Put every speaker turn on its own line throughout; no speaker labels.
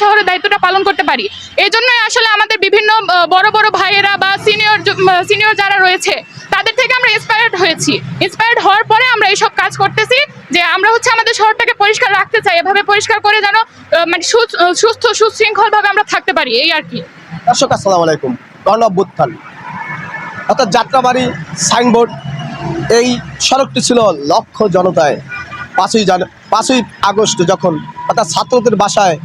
শহরের দায়িত্বটা পালন করতে পারি। এই জন্যই আসলে আমাদের বিভিন্ন বড় বড় ভাইয়েরা বা সিনিয়র সিনিয়র যারা রয়েছে, তাদের থেকে আমরা ইন্সপায়ার্ড হয়েছি। ইন্সপায়ার্ড হওয়ার পরে আমরা এইসব কাজ করতেছি যে আমরা হচ্ছে আমাদের শহরটাকে পরিষ্কার রাখতে চাই। এভাবে পরিষ্কার করে যেন মানে সুস্থ, সুশৃঙ্খলভাবে আমরা থাকতে পারি। এই আর কি।
দর্শক, আসসালামু আলাইকুম। গণ অভ্যুত্থান অর্থাৎ যাত্রাবাড়ি, সাইনবোর্ড, এই সড়কটি ছিল লক্ষ জনতায়। পাঁচই জান পাঁচই আগস্ট যখন, অর্থাৎ ছাত্রদের বাসায়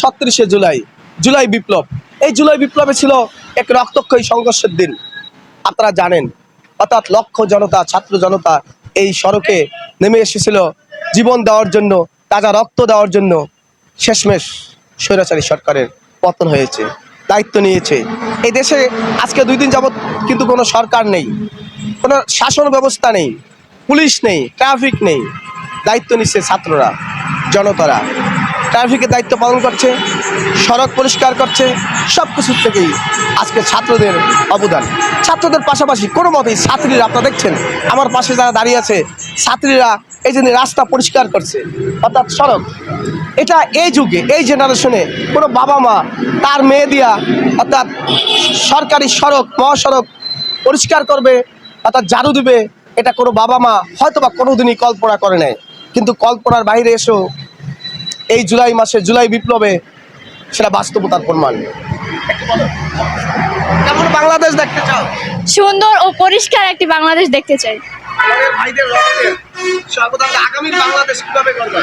ছত্রিশে জুলাই জুলাই বিপ্লব। এই জুলাই বিপ্লবে ছিল এক রক্তক্ষয়ী সংঘর্ষের দিন। আপনারা জানেন, অর্থাৎ লক্ষ জনতা, ছাত্র জনতা এই সড়কে নেমে এসেছিল জীবন দেওয়ার জন্য, তাজা রক্ত দেওয়ার জন্য। শেষমেশ স্বৈরাচারী সরকারের পতন হয়েছে, দায়িত্ব নিয়েছে। এই দেশে আজকে দুই দিন যাবৎ কিন্তু কোনো সরকার নেই, কোনো শাসন ব্যবস্থা নেই, পুলিশ নেই, ট্রাফিক নেই। দায়িত্ব নিচ্ছে ছাত্ররা, জনতারা। ট্রাফিকের দায়িত্ব পালন করছে, সড়ক পরিষ্কার করছে সব কিছুর থেকেই আজকে ছাত্রদের অবদান। ছাত্রদের পাশাপাশি কোনো মতেই ছাত্রীরা, আপনারা দেখছেন, আমার পাশে যারা দাঁড়িয়ে আছে, ছাত্রীরা এই যে রাস্তা পরিষ্কার করছে, অর্থাৎ সড়ক, এটা এই যুগে, এই জেনারেশনে কোনো বাবা মা, তার মেয়ে দিয়া, অর্থাৎ সরকারি সড়ক, মহাসড়ক পরিষ্কার করবে, অর্থাৎ ঝাড়ু দিবে, এটা কোনো বাবা মা হয়তো বা কোনোদিনই কল্পনা করে নেয় কিন্তু কল্পনার বাইরে এসেও এই জুলাই মাসে জুলাই বিপ্লবে সেটা বাস্তবতার প্রমাণ। কেমন বাংলাদেশ দেখতে চাও?
সুন্দর ও পরিষ্কার একটি বাংলাদেশ দেখতে চাই।
আগামীর বাংলাদেশ কীভাবে করবে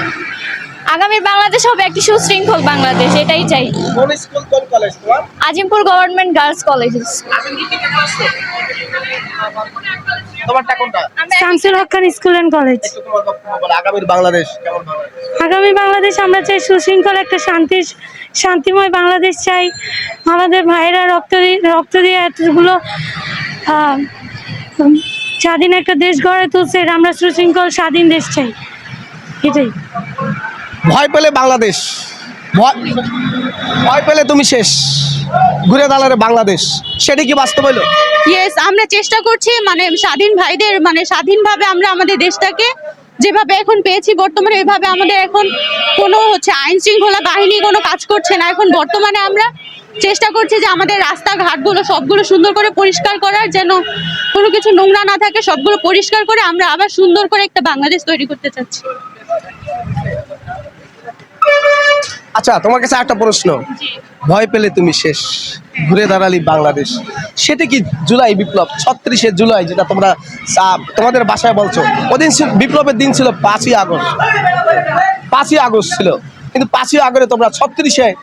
আগামীর বাংলাদেশ হবে একটি সুশৃঙ্খল বাংলাদেশ এটাই চাই।
কোন স্কুল কোন কলেজ তোমার?
আজিমপুর গভর্নমেন্ট গার্লস কলেজ
তোমারটা কোনটা?
Shamsul Haque Khan school and college.
একটু তোমার বক্তব্য বলো আগামীর বাংলাদেশ কেমন
আগামী বাংলাদেশ আমরা চাই সুশৃঙ্খল একটা শান্তি শান্তিময় বাংলাদেশ চাই। আমাদের ভাইয়েরা রক্ত দিয়ে রক্ত দিয়ে এতগুলো স্বাধীন একটা দেশ গড়ে তুলছে এটা আমরা সুশৃঙ্খল স্বাধীন দেশ চাই। এটাই।
ভয় পেলে বাংলাদেশ। ভয় পেলে তুমি শেষ। ঘুরে দাঁড়ালে বাংলাদেশ। সেটি কি বাস্তব হলো
ইয়েস আমরা চেষ্টা করছি মানে স্বাধীন ভাইদের মানে স্বাধীনভাবে আমরা আমাদের দেশটাকে যেভাবে এখন পেয়েছি, বর্তমানে এভাবে আমাদের এখন কোনো হচ্ছে আইন শৃঙ্খলা বাহিনী কোনো কাজ করছে না। এখন বর্তমানে আমরা চেষ্টা করছি যে আমাদের রাস্তাঘাটগুলো সবগুলো সুন্দর করে পরিষ্কার করার, যেন কোনো কিছু নোংরা না থাকে, সবগুলো পরিষ্কার করে আমরা আবার সুন্দর করে একটা বাংলাদেশ তৈরি করতে চাচ্ছি।
আচ্ছা তোমার কাছে একটা প্রশ্ন। ভয় পেলে তুমি শেষ। ঘুরে দাঁড়ালি বাংলাদেশ। সেটি কি জুলাই বিপ্লব? ছত্রিশে জুলাই যেটা তোমরা তোমাদের বাসায় বলছো। ওদিন বিপ্লবের দিন ছিল পাঁচই আগস্ট। পাঁচই আগস্ট ছিল। কিন্তু পাঁচই আগস্টে তোমরা ছত্রিশে